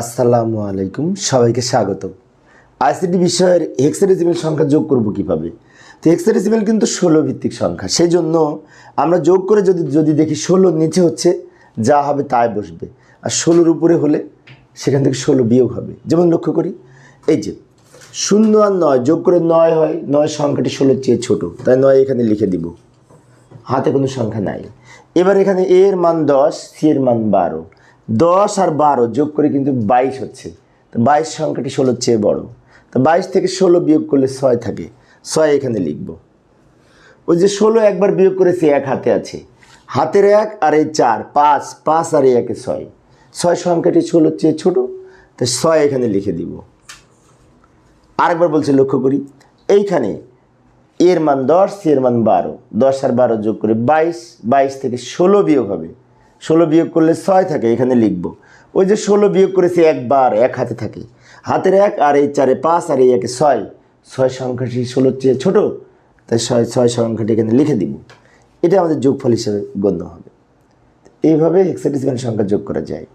আসসালামু আলাইকুম, সবাইকে স্বাগত আইসিটি বিষয়ের হেক্সাডেসিমেল সংখ্যা যোগ করব কীভাবে? তো হেক্সাডেসিমেল কিন্তু ষোলো ভিত্তিক সংখ্যা সেই জন্য আমরা যোগ করে যদি যদি দেখি ষোলোর নিচে হচ্ছে, যা হবে তাই বসবে। আর ষোলোর উপরে হলে সেখান থেকে ষোলো বিয়োগ হবে। যেমন লক্ষ্য করি, এই যে শূন্য আর নয়, যোগ করে নয় হয়, নয় সংখ্যাটি ষোলোর চেয়ে ছোট, তাই নয় এখানে লিখে দিব। হাতে কোনো সংখ্যা নাই। এবার এখানে এর মান দশ, সি এর মান বারো। দশ আর বারো যোগ করে কিন্তু বাইশ হচ্ছে। তো বাইশ সংখ্যাটি ষোলোর চেয়ে বড়। তো বাইশ থেকে ষোলো বিয়োগ করলে ছয় থাকে। ছয় এখানে লিখব। ওই যে ষোলো একবার বিয়োগ করেছি, এক হাতে আছে। হাতের এক আর এই চার, পাঁচ পাঁচ আর এই একে ছয়। ছয় সংখ্যাটি ষোলোর চেয়ে ছোট, তো ছয় এখানে লিখে দিব। আরেকবার বলছে, লক্ষ্য করি। এইখানে এর মান দশ, এর মান বারো। দশ আর বারো যোগ করে বাইশ বাইশ থেকে ষোলো বিয়োগ হবে। ষোলো বিয়োগ করলে ছয় থাকে, এখানে লিখব। ওই যে ষোলো বিয়োগ করেছে একবার, এক হাতে থাকে। হাতের এক আর এই চারে পাঁচ আর এই একে ছয়। ছয় সংখ্যাটি ষোলোর চেয়ে ছোটো, তাই ছয় ছয় সংখ্যাটি এখানে লিখে দিব। এটা আমাদের যোগফল হিসেবে গণ্য হবে। এইভাবে হেক্সাডেসিমাল সংখ্যা যোগ করা যায়।